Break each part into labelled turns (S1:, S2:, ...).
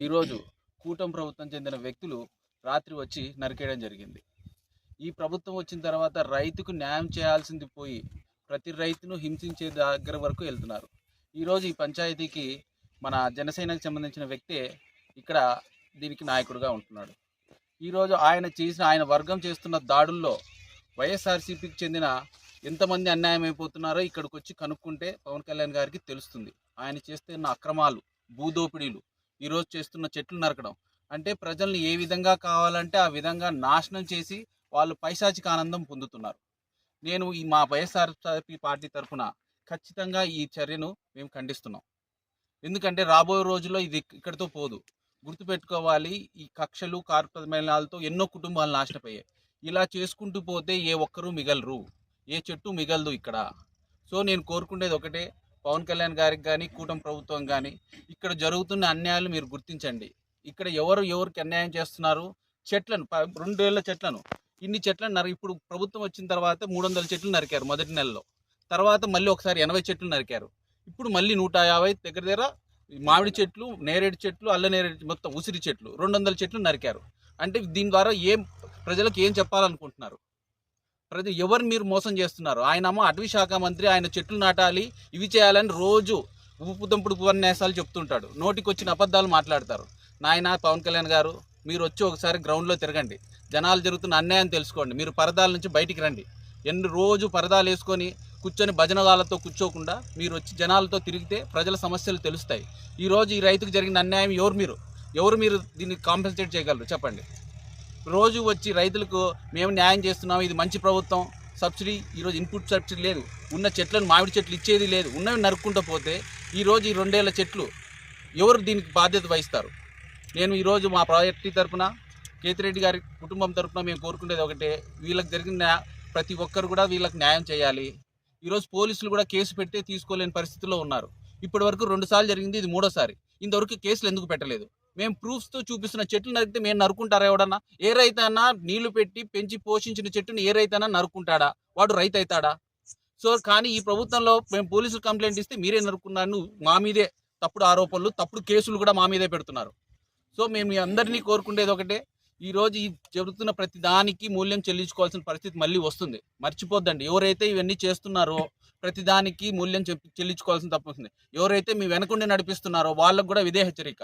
S1: ఈరోజు కూటమి ప్రభుత్వం చెందిన వ్యక్తులు రాత్రి వచ్చి నరికేయడం జరిగింది. ఈ ప్రభుత్వం వచ్చిన తర్వాత రైతుకు న్యాయం చేయాల్సింది పోయి ప్రతి రైతును హింసించే దగ్గర వరకు వెళ్తున్నారు. ఈరోజు ఈ పంచాయతీకి మన జనసేనకు సంబంధించిన వ్యక్తే ఇక్కడ దీనికి నాయకుడిగా ఉంటున్నాడు. ఈరోజు ఆయన చేసిన ఆయన వర్గం చేస్తున్న దాడుల్లో వైఎస్ఆర్సీపీకి చెందిన ఎంతమంది అన్యాయం అయిపోతున్నారో ఇక్కడికి వచ్చి కనుక్కుంటే పవన్ కళ్యాణ్ గారికి తెలుస్తుంది. ఆయన చేస్తున్న అక్రమాలు భూదోపిడీలు ఈరోజు చేస్తున్న చెట్లు నరకడం. అంటే ప్రజల్ని ఏ విధంగా కావాలంటే ఆ విధంగా నాశనం చేసి వాళ్ళు పైశాచిక ఆనందం పొందుతున్నారు. నేను ఈ మా వైఎస్ఆర్సీపీ పార్టీ తరఫున ఖచ్చితంగా ఈ చర్యను మేము ఖండిస్తున్నాం. ఎందుకంటే రాబోయే రోజుల్లో ఇది ఇక్కడితో పోదు. గుర్తుపెట్టుకోవాలి ఈ కక్షలు కార్పొరేట్ ఎన్నో కుటుంబాలు నాశనపోయాయి ఇలా చేసుకుంటూ పోతే ఏ ఒక్కరూ మిగలరు. ఏ చెట్టు మిగలదు ఇక్కడ. సో నేను కోరుకునేది ఒకటే పవన్ కళ్యాణ్ గారికి కానీ కూటమి ప్రభుత్వం కానీ ఇక్కడ జరుగుతున్న అన్యాయాలు మీరు గుర్తించండి. ఇక్కడ ఎవరు ఎవరికి అన్యాయం చేస్తున్నారు? చెట్లను ప- రెండేళ్ళ చెట్లను. ఇన్ని చెట్లను నరి ఇప్పుడు ప్రభుత్వం వచ్చిన తర్వాత మూడు వందల చెట్లు నరికారు మొదటి నెలలో. తర్వాత మళ్ళీ ఒకసారి ఎనభై చెట్లు నరికారు. ఇప్పుడు మళ్ళీ నూట యాభై దగ్గర దగ్గర మామిడి చెట్లు నేరేడు చెట్లు అల్ల నేరేడు మొత్తం ఉసిరి చెట్లు రెండు వందల చెట్లు నరికారు. అంటే దీని ద్వారా ఏం ప్రజలకు ఏం చెప్పాలనుకుంటున్నారు? ప్రతి ఎవరు మీరు మోసం చేస్తున్నారు? ఆయన అటవీ శాఖ మంత్రి ఆయన చెట్లు నాటాలి ఇవి చేయాలని రోజు ఉప్పుదంపుడు ఉపన్యాసాలు చెప్తుంటాడు. నోటికి వచ్చిన అబద్ధాలు మాట్లాడతారు. నాయన పవన్ కళ్యాణ్ గారు మీరు వచ్చి ఒకసారి గ్రౌండ్లో తిరగండి. జనాలు జరుగుతున్న అన్యాయం తెలుసుకోండి. మీరు పరదాల నుంచి బయటికి రండి. ఎన్ని రోజు పరదాలు వేసుకొని కూర్చొని భజనగాలతో కూర్చోకుండా మీరు వచ్చి జనాలతో తిరిగితే ప్రజల సమస్యలు తెలుస్తాయి. ఈ రోజు ఈ రైతుకు జరిగిన అన్యాయం ఎవరు మీరు? ఎవరు మీరు దీన్ని కాంపెన్సేట్ చేయగలరు? చెప్పండి. రోజు వచ్చి రైతులకు మేము న్యాయం చేస్తున్నాం ఇది మంచి ప్రభుత్వం సబ్సిడీ ఈరోజు ఇన్పుట్ సబ్సిడీ లేదు. ఉన్న చెట్లను మామిడి చెట్లు ఇచ్చేది లేదు. ఉన్నవి నరుక్కుంటూ పోతే ఈరోజు ఈ రెండేళ్ళ చెట్లు ఎవరు దీనికి బాధ్యత వహిస్తారు? నేను ఈరోజు మా ప్రాజెక్ట్ తరపున కేతిరెడ్డి గారి కుటుంబం తరఫున మేము కోరుకునేది ఒకటే వీళ్ళకి జరిగిన ప్రతి ఒక్కరు కూడా వీళ్ళకి న్యాయం చేయాలి. ఈరోజు పోలీసులు కూడా కేసు పెడితే తీసుకోలేని పరిస్థితిలో ఉన్నారు. ఇప్పటి వరకు రెండు సార్లు జరిగింది ఇది మూడోసారి. ఇంతవరకు కేసులు ఎందుకు పెట్టలేదు? మేము ప్రూఫ్స్తో చూపిస్తున్న చెట్లు నరికితే మేము నరుకుంటారా ఎవడన్నా? ఏ రైతైనా నీళ్ళు పెట్టి పెంచి పోషించిన చెట్టుని ఏ రైతైనా నరుకుంటాడా వాడు రైతు అవుతాడా సో కానీ ఈ ప్రభుత్వంలో మేము పోలీసులు కంప్లైంట్ ఇస్తే మీరే నరుకున్నాను మా మీదే. తప్పుడు ఆరోపణలు తప్పుడు కేసులు కూడా మా మీదే పెడుతున్నారు. సో మేము మీ అందరినీ కోరుకునేది ఒకటే. ఈరోజు ఈ జరుగుతున్న ప్రతి దానికి మూల్యం చెల్లించుకోవాల్సిన పరిస్థితి మళ్ళీ వస్తుంది. మర్చిపోద్దండి. ఎవరైతే ఇవన్నీ చేస్తున్నారో ప్రతి దానికి మూల్యం చెల్లించుకోవాల్సిన తప్పు వస్తుంది ఎవరైతే మీ వెనకుండి నడిపిస్తున్నారో వాళ్ళకు కూడా ఇదే హెచ్చరిక.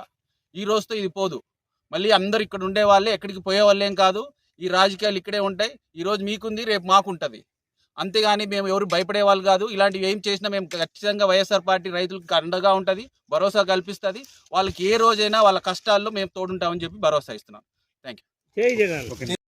S1: ఈ రోజుతో ఇది పోదు. మళ్ళీ అందరు ఇక్కడ ఉండే వాళ్ళే ఎక్కడికి పోయే వాళ్ళేం కాదు. ఈ రాజకీయాలు ఇక్కడే ఉంటాయి. ఈ రోజు మీకుంది రేపు మాకుంటుంది. అంతేగాని మేము ఎవరు భయపడే వాళ్ళు కాదు. ఇలాంటివి ఏం చేసినా మేము ఖచ్చితంగా వైఎస్ఆర్ పార్టీ రైతులకు అండగా ఉంటుంది భరోసా కల్పిస్తుంది. వాళ్ళకి ఏ రోజైనా వాళ్ళ కష్టాల్లో మేము తోడుంటామని చెప్పి భరోసా ఇస్తున్నాం.
S2: జై జగన్.